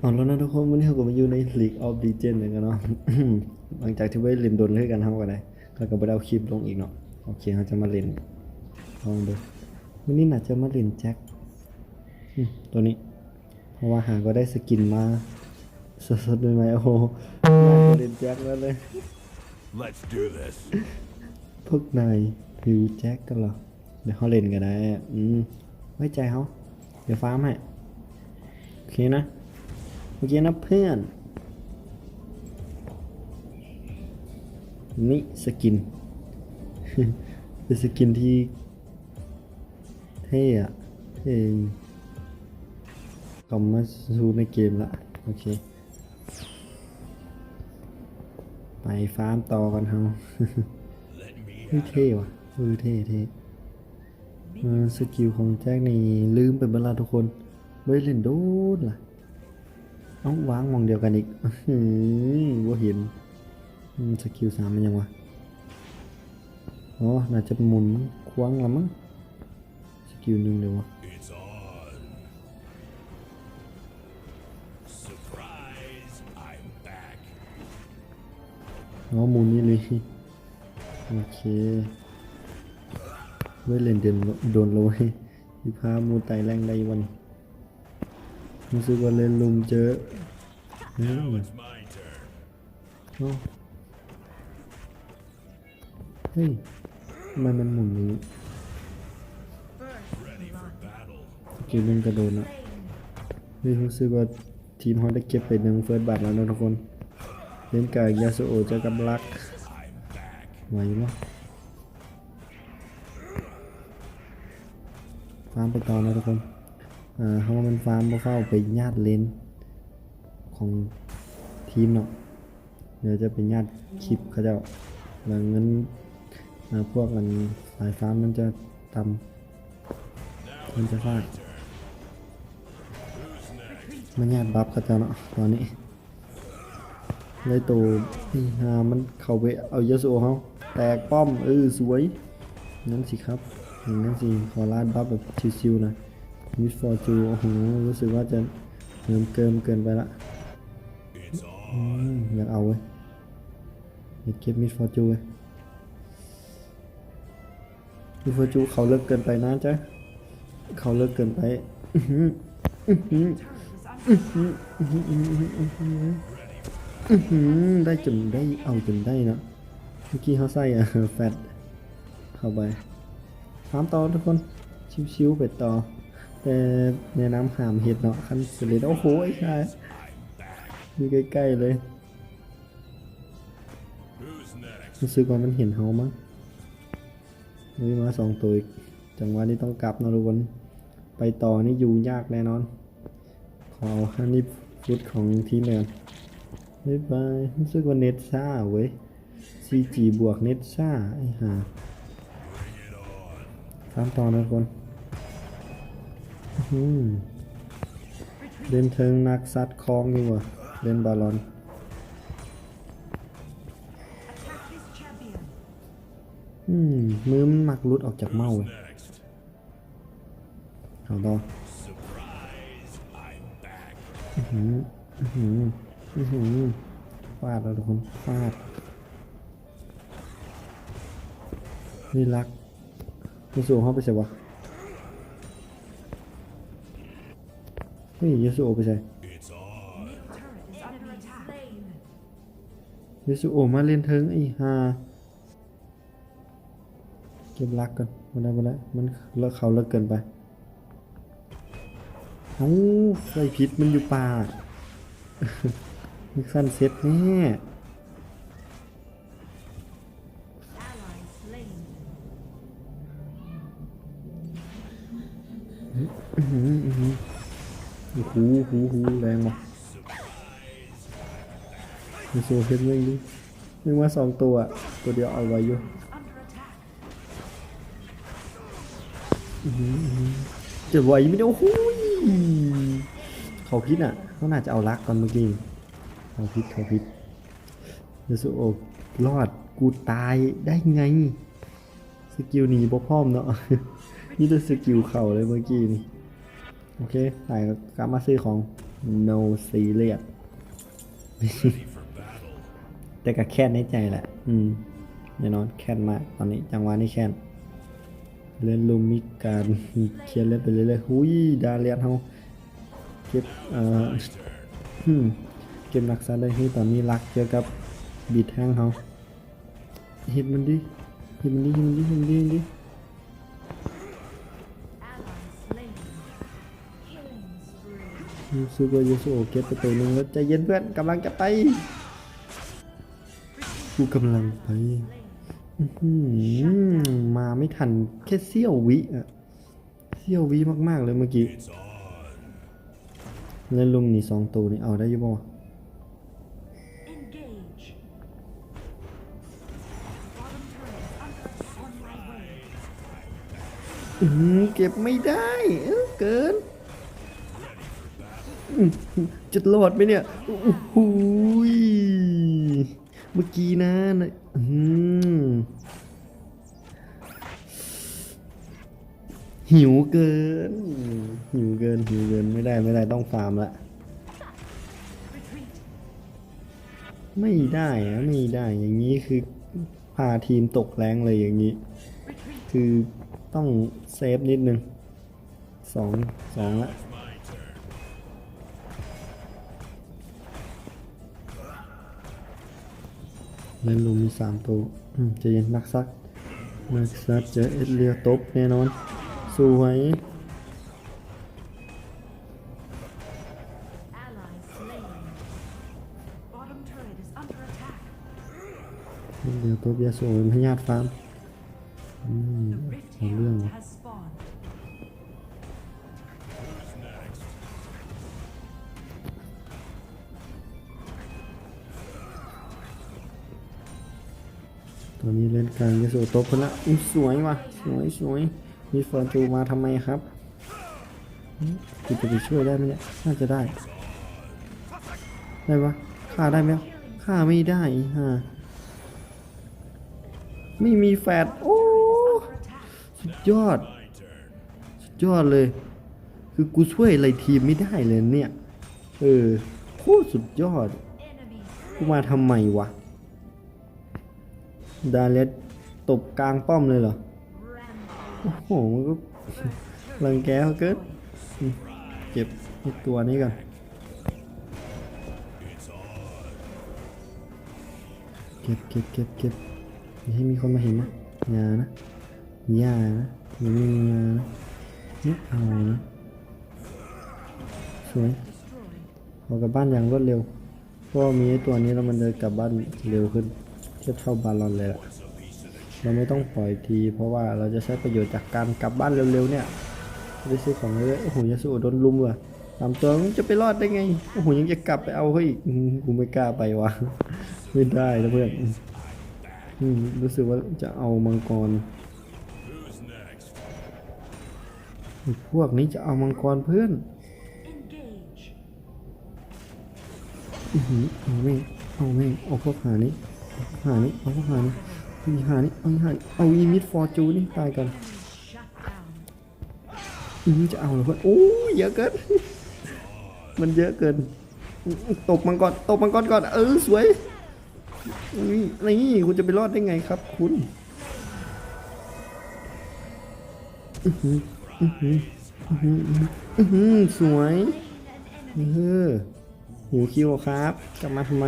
เอาแล้วนะทุกคนวันนี้เราก็มาอยู่ใน League of Legends เหมือนกันเนาะ หลังจากที่ไปเล่นโดนด้วยกันทั้งวันเลยแล้วก็ไปเอาคลิปลงอีกเนาะ โอเคเราจะมาเล่นลองดูวันนี้น่าจะมาเล่นแจ็คอืมตัวนี้ เพราะว่าหาก็ได้สกินมาสดๆด้วยไหมโอ้โหน่าจะเล่นแจ็คแล้วเลย Let's do this. พวกนายฮิวแจ็คกันเหรอ เดี๋ยวเขาเล่นกันได้อืมไว้ใจเขาเดี๋ยวฟาร์มให้โอเคนะ โอเคนะเพื่อน นี่สกิน เป็นสกินที่เท่อะเท่กลับมาสู่ในเกมละ โอเค ไปฟาร์มต่อกันเฮาเท่ว่ะเออเท่เท่เออสกิลของแจ็คนี่ลืมไปเมื่อไรทุกคนไม่เล่นโดนล่ะ เอาวางมองเดียวกันอีกอื้อหือว่าเห็นสกิลสามมันยังวะอ๋อน่าจะหมุนคว้างละมั้งสกิลหนึ่งเดียววะเอ๋อหมุนนี่เลยโอเคไม่เล่นเดินโดนเลยพี่พามูไตแรงได้วัน รู้สึกว่าเล่นลุมเจออืม Now it's my turn. เอ้าเฮ้ยทำไมมันหมุนอย่างนี้ Ready for battle. เกมนึงกระโดดอะเฮ้ยรู้สึกว่าทีมเขาได้เก็บไปหนึ่งเฟิร์สบัตรแล้วนะทุกคน เล่นกับยาสุโอะเจอกับลัก I'm back. ไหวปะฟาร์มไปต่อนะทุกคน อ่าเขามันฟาร์มมาเฝ้าไปญาติเลนของทีมเนาะเดี๋ยวจะเป็นญาติคลิปเขาจะแล้วเงินพวกมันสายฟาร์มมันจะตำมันจะฟาดมันญาติบัฟเขาจะเนาะตอนนี้เลยตัวนี่ฮามันเข้าไปเอาเยอะโซเขาแตกป้อมเออสวยนั่นสิครับงนั้นสิขอลาดบัฟแบบชิวๆนะ มิสฟอร์จูโอ้โหรู้สึกว่าจะเหิมเกิมเกินไปละอยากเอาเว้ยอยากเก็บมิสฟอร์จูเว้ยมิสฟอร์จูเขาเลิกเกินไปนะจ๊ะเขาเลิกเกินไปได้จนได้เอาจนได้นะเมื่อกี้เขาใส่อะแฟตเข้าไปถามต่อทุกคน ชิวๆไปต่อ แต่แนะนำหามเห็ดเนาะคันสุดเลยโอ้โหไอ้ชายอยู่ใกล้ๆเลยรู้สึกว่ามันเห็นเฮามั้งเฮ้ยมาสองตัวอีกจังหวะนี้ต้องกลับนะทุกคนไปต่อนี่อยู่ยากแน่นอน ขอฮันนี่ฟุตของทีมเลยก่นบ๊ายบายรู้สึกว่าเน็ตซ่าเว้ย CG บวกเน็ตซ่าไอ้ห่าตามต่อนะทุกคน เล่นเทิงนักซัดคองดีกว่าเล่นบาลอนอืมมือมันมักลุดออกจากเมาเว้ยเอาต่อ Surprise! I'm back. อื้อหืออื้อหืออื้อหือฟาดแล้วทุกคนฟาดนี่รักยูสูเข้าไปใช่ปะ เฮ้ยยูสูไปใช่ It's on. ยูสูมาเล่นเทิงไอ้ห่าเก็บรักกันมาได้มาได้มันเลิกเขาเลิกเกินไปเอ้าใส่พิษมันอยู่ป่ามิกซันเซ็ตแน่อือหืออือหือ โอ้โหหูหูแรงว่ะมีโซ่เพชรยังดิยังมาสองตัวอะตัวเดียวเอาไว้อยู่อื้อหืออื้อหือจะไหวไมเนี่ยโอ้โหเขาพิษอะเขาน่าจะเอารักตอนเมื่อกี้เขาพิษเขาพิษเดยวสุโอกรอดกูตายได้ไง สกิลหนีบ่พร้อมเนาะนี่เป็นสกิลเข่าเลยเมื่อกี้นี่ โอเคถ่กลับมาซื้อของ no serious แต่ก็แค้นในใจแหละ อืมแน่นอนแค้นมากตอนนี้จังหวะนี้แค้นเล่นลุมมีการเคลียร์เล่นไปเรื่อยๆหุยดาเลียนเฮาเก็บเอ่อเก็บรักษาได้ที่ตอนนี้รักเจอกับบีดแห้งเฮาเฮิตมันดิเฮิตมันดิเฮิตมันดิเฮิตมันดิ ซูโกยูซูโอเก็บไปตัวหนึงแล้วใจเย็นเพื่อนกำลังจะไปกูกำลังไปมาไม่ทันแค่เสี้ยววิอะเสี้ยววิมากๆเลยเมื่อกี้ It's on. แล้วลุงนี่สองตัวนี่เอาได้ยังบ่เก็บไม่ได้เกิน จะรอดไหมเนี่ยโอ้โหยเมื่อกี้นะนะอืหิวเกิน หิวเกิน หิวเกิน ไม่ได้ ไม่ได้ ต้องฟาร์มละ ไม่ได้อะไม่ได้ อย่างนี้คือพาทีมตกแรงเลยอย่างนี้ คือต้องเซฟนิดนึงสองสองละ เล่นลุมมีสามตัวจะเย็นนักซักนักซักเจอเอ็ดเลียตบแน่นอน สวย Ally slain. Bottom turret is under attack. เอ็ดเลียสวยพยาธิฟาร์มอืมเอาเรื่อง ตอนนี้เล่นกลางยาสวยตบคนละอุ้ยสวยว่ะสวยสวยมีฟอร์จูมาทำไมครับอืมกูจะไปช่วยได้ไหมเนี่ยน่าจะได้ ได้ปะฆ่าได้ไหมฆ่าไม่ได้ฮะไม่มีแฟดโอ้สุดยอด สุดยอดเลย คือกูช่วยอะไรทีมไม่ได้เลยเนี่ย เออโคตรสุดยอด กูมาทำไมวะ ดาเลสตบกลางป้อมเลยเหรอ โอ้โหมันก็รังแกเขาเกินเก็บไอตัวนี้ก่อนเก็บเก็บเก็บเก็บอย่าให้มีคนมาเห็นนะอย่านะอย่านะอย่ามีอย่านะไม่เอานะสวยออกกลับบ้านอย่างรวดเร็วเพราะมีไอตัวนี้แล้วมันจะกลับบ้านเร็วขึ้น เทียบเท่าบาลอนเลยละเราไม่ต้องปล่อยที เพราะว่าเราจะใช้ประโยชน์จากการกลับบ้านเร็วๆเนี่ยไปซื้อของเลยโอ้โหยาสูโดนลุมว่ะตามตัวมึงจะไปรอดได้ไงโอ้โหยังจะกลับไปเอาเขาอีกกูไม่กล้าไปวะไม่ได้นะเพื่อนรู้สึกว่าจะเอามังกร พวกนี้จะเอามังกรเพื่อนอือหือเอาแม่เอาแม่เอาพวกหานี้ หานี้เอาหานี้เอาอีหานี้เอาหานี้เอาอีมิดฟอร์จูนี่ตายกันอือจะเอาเหรอเพื่อนโอ้ยเยอะเกิน มันเยอะเกิน ตบมังกรตบมังกรก่อนเออสวยนี่นี่คุณจะไปรอดได้ไงครับ คุณอื้อหืออื้อหืออื้อหืออื้อหือสวยเออหิวคิวครับ กลับมาทำไม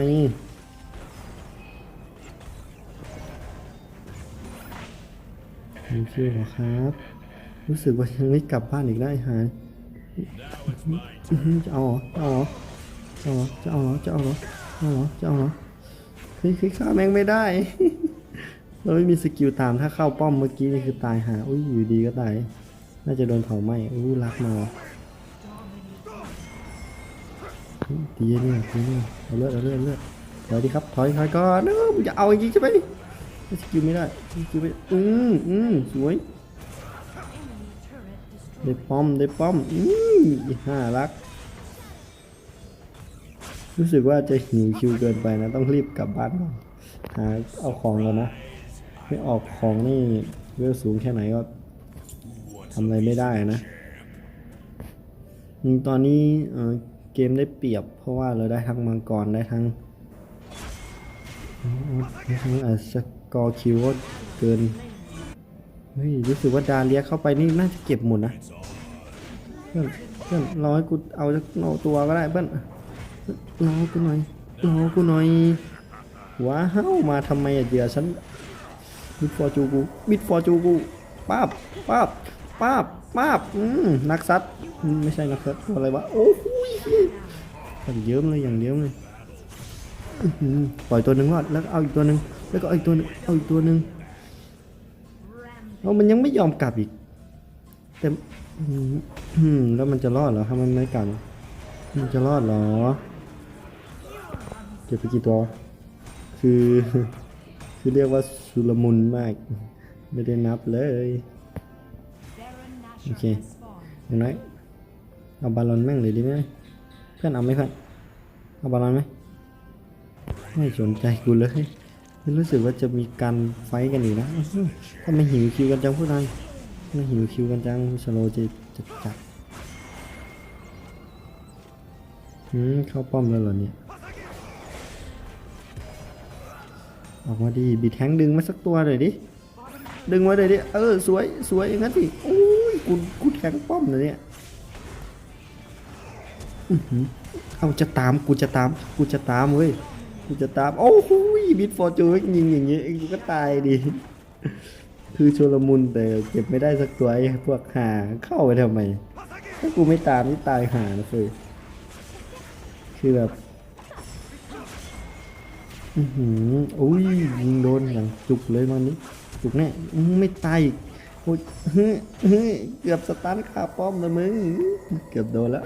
หิวคิวเหรอครับ รู้สึกว่ายังไม่กลับบ้านอีกได้ฮะอื้อหือจะเอาเหรอจะเอาเหรอจะเอาเหรอจะเอาเหรอจะเอาเหรอจะเอาเหรอเฮ้ยคือฆ่าแมงไม่ได้ เราไม่มีสกิลตามถ้าเข้าป้อมเมื่อกี้นี่คือตายหาอุ้ยอยู่ดีก็ตายน่าจะโดนเผาไหม้อู้รักมาว่ะเฮ้ยตีเนี่ยตีเนี่ยเอาเลือดเอาเลือดเอาเลือดถอยดิครับถอยถอยก่อนเออมึงจะเอาจริงๆใช่ไหม สกิลไม่ได้สกิลไม่อืมอืมสวยได้ป้อมได้ป้อมอืมอีห้ารัก รู้สึกว่าจะหิวคิวเกินไปนะ ต้องรีบกลับบ้านก่อนหาเอาของแล้วนะ ไม่ออกของนี่เวลสูงแค่ไหนก็ทำอะไรไม่ได้นะ ตอนนี้เเกมได้เปรียบ เพราะว่าเราได้ทั้งมังกรได้ทั้งได้ทั้งอะส กอคิวก็เกิน เฮ้ย รู้สึกว่าดาเลียเข้าไปนี่น่าจะเก็บหมดนะ เพื่อน เพื่อนรอให้กูเอาจากเอาตัวก็ได้เพื่อนรอกูหน่อยรอกูหน่อย ว้าวมาทำไมอะเหยื่อฉันมิดฟอร์จูกูมิดฟอร์จูกูป้าบป้าบป้าบป้าบอืมนักซัดอืมไม่ใช่นักซัดตัวอะไรวะโอ้โหอย่างเยิ้มเลยอย่างเยิ้มเลยปล่อยตัวหนึ่งรอดแล้วเอาอีกตัวหนึ่ง แล้วก็อีกตัวหนึงเอาอีกตัวหนึ่งเอามันยังไม่ยอมกลับอีก แต่แล้วมันจะรอดเหรอถ้ามันไม่กลับมันจะรอดเหรอ เก็บไปกี่ตัว คือคือเรียกว่าชุลมุนมาก ไม่ได้นับเลย โอเคอย่างน้อยเอาบอลลอนแม่งเลยดีไหมเพื่อนเอาไหมเพื่อนเอาบอลลอนไหมไม่สนใจกูเลย รู้สึกว่าจะมีการไฟกันอีกนะอื้อหือทำไม่หิวคิวกันจังพวกนายไม่หิวคิวกันจังสโลจะจะจับอืมเข้าป้อมแล้วเหรอเนี่ย ออกมาดีบีแทงดึงมาสักตัวเลยดิ ดึงมาเลยดิ เออสวยสวยอย่างนั้นสิโอ้ยกูกูแทงป้อมเลยเนี่ยอื้อหือเอาจะตามกูจะตามกูจะตามเว้ย กูจะตาม โอ้โหบิดฟอร์จูนยิงอย่างงี้กูก็ตายดิ คือโชลมุนแต่เก็บไม่ได้สักตัวไอ้พวกหาเข้าไปทำไม ถ้ากูไม่ตามนี่ตายหานะเฟยคือแบบอือหืออุ้ยยิงโดนอย่างจุกเลยมันนี้ จุกแน่ไม่ตายโอ้ยเฮ้ยเกือบสตาร์ทคาป้อมเลยมึง เกือบโดนแล้ว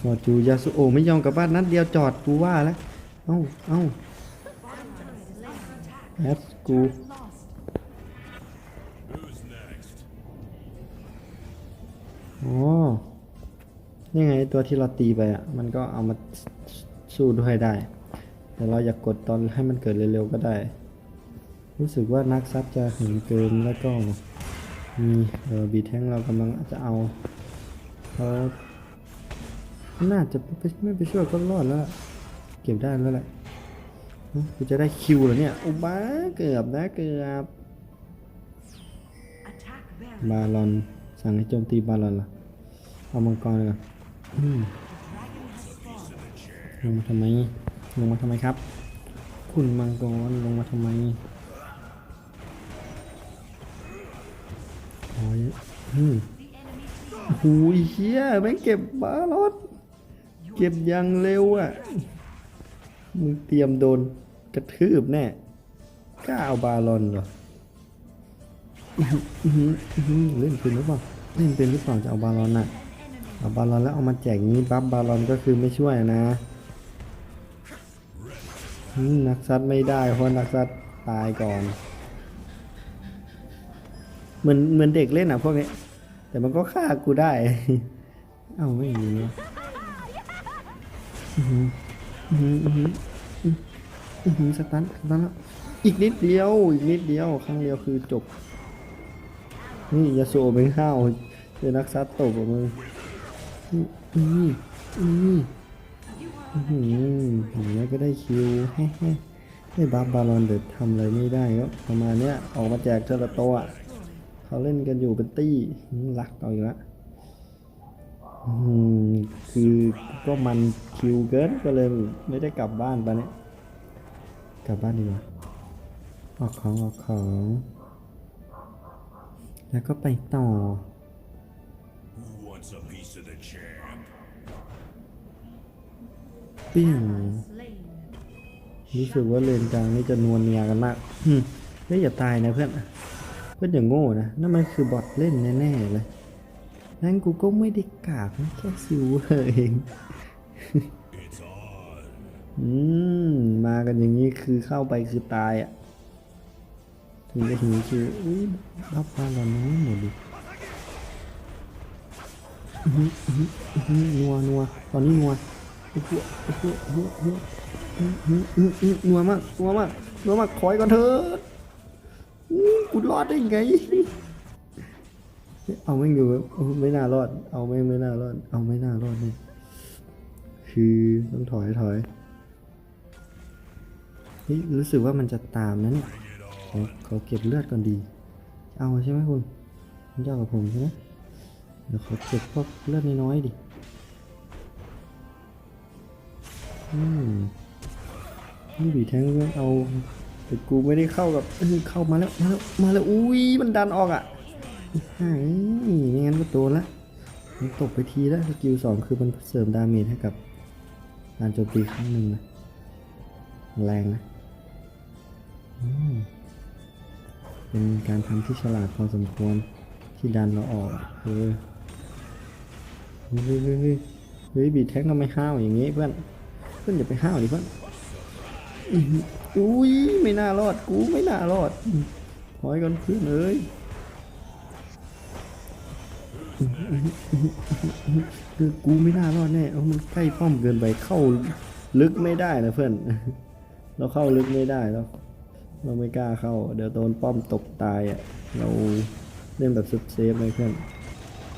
ฟอร์จูยาสุโอไม่ยอมกลับบ้านนัดเดียวจอดกูว่าแล้ว เอ้าเอ้าแอดกู Who's next? อ๋อนี่ไงตัวที่เราตีไปอะ มันก็เอามาสู้ด้วยได้ แต่เราอยากกดตอนให้มันเกิดเร็วๆก็ได้ รู้สึกว่านักซัดจะหินเกินแล้วก็มีเออบีแท้งเรากำลังจะเอาเขา น่าจะไม่ไปช่วยก็รอดแล้วล่ะเก็บได้แล้วแหละกูจะได้คิวเหรอเนี่ยอุบ้าเกือบนะเกือบบาลอนสั่งให้โจมตีบาลอนล่ะเอามังกรเลยลงมาทำไมลงมาทำไมครับ คุณมังกรลงมาทำไมโอ้ยอืมหูยเฮียแม่งเก็บบาลอน เก็บยังเร็วอะ มึงเตรียมโดนกระทืบแน่กล้าเอาบาลอนเหรอเล่นเป็นหรือเปล่าเล่นเป็นหรือเปล่าจะเอาบาลอนน่ะ เอาบาลอนแล้วเอามาแจกงี้บัฟบาลอนก็คือไม่ช่วยนะนักซัดไม่ได้เพราะนักซัดตายก่อน เหมือนเหมือนเด็กเล่นอะพวกนี้ แต่มันก็ฆ่ากูได้ เอ้าไม่มีวะอื้อหื ออื้อหืออือหืออือหือสตันสตันแล้วอีกนิดเดียว อีกนิดเดียวครั้งเดียวคือจบ นี่ยาโซเป็นข้าวเจอนักซัดตบกับมึงนี่นี่นี่อื้อหืออย่างนี้ก็ได้คิวแฮ่ฮได้บัฟบาลอนเด็ดทำอะไรไม่ได้ก็ประมาณเนี้ยออกมาแจกเทอละตัวเขาเล่นกันอยู่เป็นตี้รักเอาอีกแล้ว คือก็มันคิวเกินก็เลยไม่ได้กลับบ้านไปเนี่ยกลับบ้านดีกว่าออกของออกของ แล้วก็ไปต่อ Who wants a piece of the champ? ปิ้งรู้สึกว่าเลนกลางนี่จะนวลเนียกันมากเฮ้ยอย่าตายนะเพื่อน เพื่อนอย่าโง่นะนั่นมันคือบอทเล่นแน่ๆเลย นั่นกูก็ไม่ได้กากแค่ซิวเอเองอืมมากันอย่างนี้คือเข้าไปคือตายอะถึงจะถึงคืออุ้ยรับมาเราน้อยหมดดินัวนัวตอนนี้นัวโอ้โหโอ้โหโอ้โหโอ้โหอื้อหืออื้อหือนัวมากนัวมากนัวมากขอยก่อนเถอื้อกูรอดได้ไง เอาไม่อยู่โอ้ไม่น่ารอด เอาไม่ไม่น่ารอด เอาไม่น่ารอดเลยคือต้องถอยถอยเฮ้ยรู้สึกว่ามันจะตามนะเนี่ยขอขอเก็บเลือดก่อนดี เอาใช่ไหมคุณคุณจะเอากับผมใช่ไหมเดี๋ยวขอเก็บพวกเลือดน้อยๆดิอืมนี่บีแทงเลือนเอาแต่กูไม่ได้เข้ากับเอ้ยเข้ามาแล้วมาแล้วมาแล้วอุ้ยมันดันออกอะ หายไม่งั้นก็โดนละมันตกไปทีแล้วสกิลสองคือมันเสริมดาเมจให้กับการโจมตีครั้งหนึ่งนะแรงนะเป็นการทำที่ฉลาดพอสมควรที่ดันเราออกเออเฮ้ยเฮ้ยเฮ้ยบีแท็กทำไมห้าวอย่างงี้เพื่อนเพื่อนอย่าไปห้าวดิเพื่อนอุ้ยไม่น่ารอดกูไม่น่ารอดถอยก่อนเพื่อนเอ้ย คือกูไม่น่ารอดแน่เอามันใกล้ป้อมเกินไปเข้าลึกไม่ได้นะเพื่อน เราเข้าลึกไม่ได้แล้ว เราไม่กล้าเข้า เดี๋ยวโดนป้อมตกตายอะ เราเล่นแบบเซฟเลยเพื่อน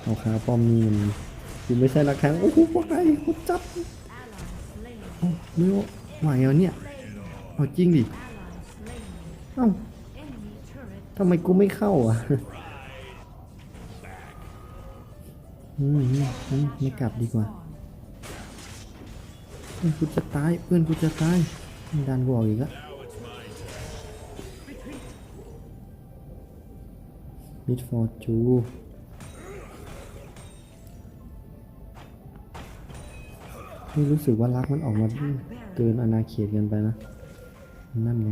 เอาคาป้อมนี่มันกูไม่ใช่นักแข่งโอ้โหว่าไงกูจับโอ้ไม่ไหวเหรอเนี่ยเอาจริงดิ เอ้าทำไมกูไม่เข้าอะ อืมไม่กลับดีกว่า เพื่อนกูจะตาย เพื่อนกูจะตายมันดันกูออกอีกแล้วมิดฟอร์จูนี่รู้สึกว่ารักมันออกมาเกินอาณาเขตกินไปนะ นั่นไง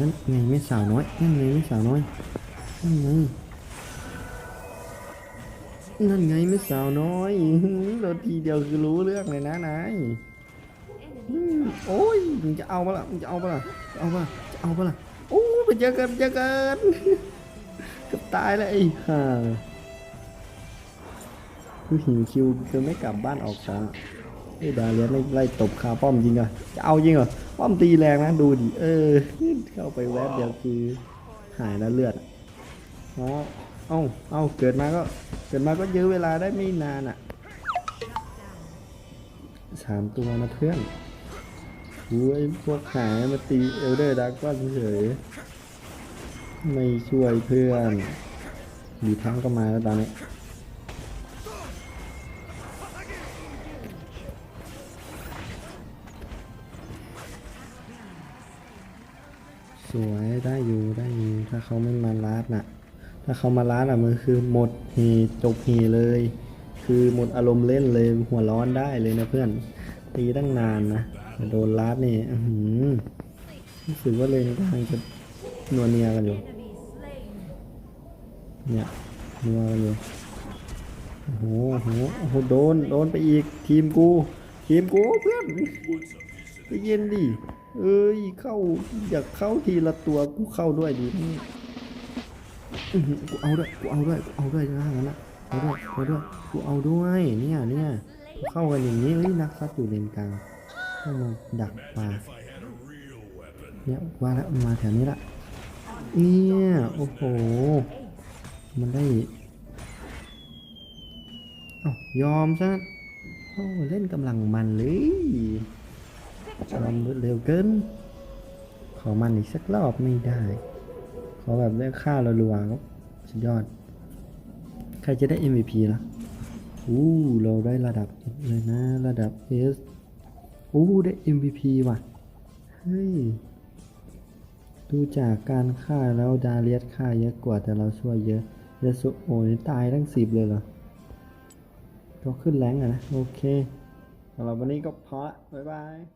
นั่นไงไม่สาวน้อย นั่นไงไม่สาวน้อย นั่นไง นั่นไงไม่สาวน้อยอื้อหือเราทีเดียวคือรู้เรื่องเลยนะนายโอ้ยมึงจะเอาปะล่ะมึงจะเอาปะล่ะจะเอาปะล่ะจะเอาปะล่ะโอ้ไปเจอกันเจอกันกับตายแล้วไอ้ห่าคือหิวคิวจะไม่กลับบ้านออกช้าไอ้ดาเลียนไล่ตบคาป้อมจริงเหรอจะเอาจริงเหรอป้อมตีแรงนะดูดิเออ เข้าไปแวบเดียวคือหายแล้วเลือดอ๋อ เอ้าเอ้าเกิดมาก็ เกิดมาก็ยื้อเวลาได้ไม่นานอะสามตัวนะเพื่อนโอ้ยพวกหายมาตีเอลเดอร์ดักก้อนเฉย ไม่ช่วยเพื่อนมีทั้งก็มาแล้วตอนนี้สวยได้อยู่ได้อยู่ถ้าเขาไม่มาลาดน่ะ ถ้าเขามาลาดอะมันคือหมดเฮจบเฮเลย คือหมดอารมณ์เล่นเลยหัวร้อนได้เลยนะเพื่อนตีตั้งนานนะโดนลาดนี่อื้อหือรู้สึกว่าเลนกลางจะนัวเนียกันอยู่เนี่ยนัวกันอยู่โอ้โหโอ้โหโหโดนโดนไปอีกทีมกูทีมกูเพื่อนใจเย็นดิเอ้ยเข้าอยากเข้าทีละตัวกูเข้าด้วยดิ อือหือกูเอาด้วยกูเอาด้วยกูเอาด้วยนะงั้นนะเอาด้วยเอาด้วยกูเอาด้วยเนี่ยเนี่ยเข้ากันอย่างนี้เฮ้ยนักซัดอยู่เลนกลางเข้ามาดักปลาเนี่ยว่าแล้วมาแถวนี้ละเนี่ยโอ้โห มันได้เอายอมซะโอ้เล่นกำลังมันเลยยอมเร็วเกินขอมันอีกสักรอบไม่ได้ อแบบได้ค่ารัวๆครับสุดยอด ใครจะได้ MVP นะอู้เราได้ระดับเลยนะระดับ S อู้ได้ MVP ว่ะ เฮ้ย ดูจากการฆ่าแล้วดาเลียสฆ่าเยอะกว่าแต่เราช่วยเยอะยาสุโอ้ยตายทั้งสิบเลยเหรอก็ขึ้นแรงอะนะ โอเคสำหรับวันนี้ก็พอละบ๊ายบาย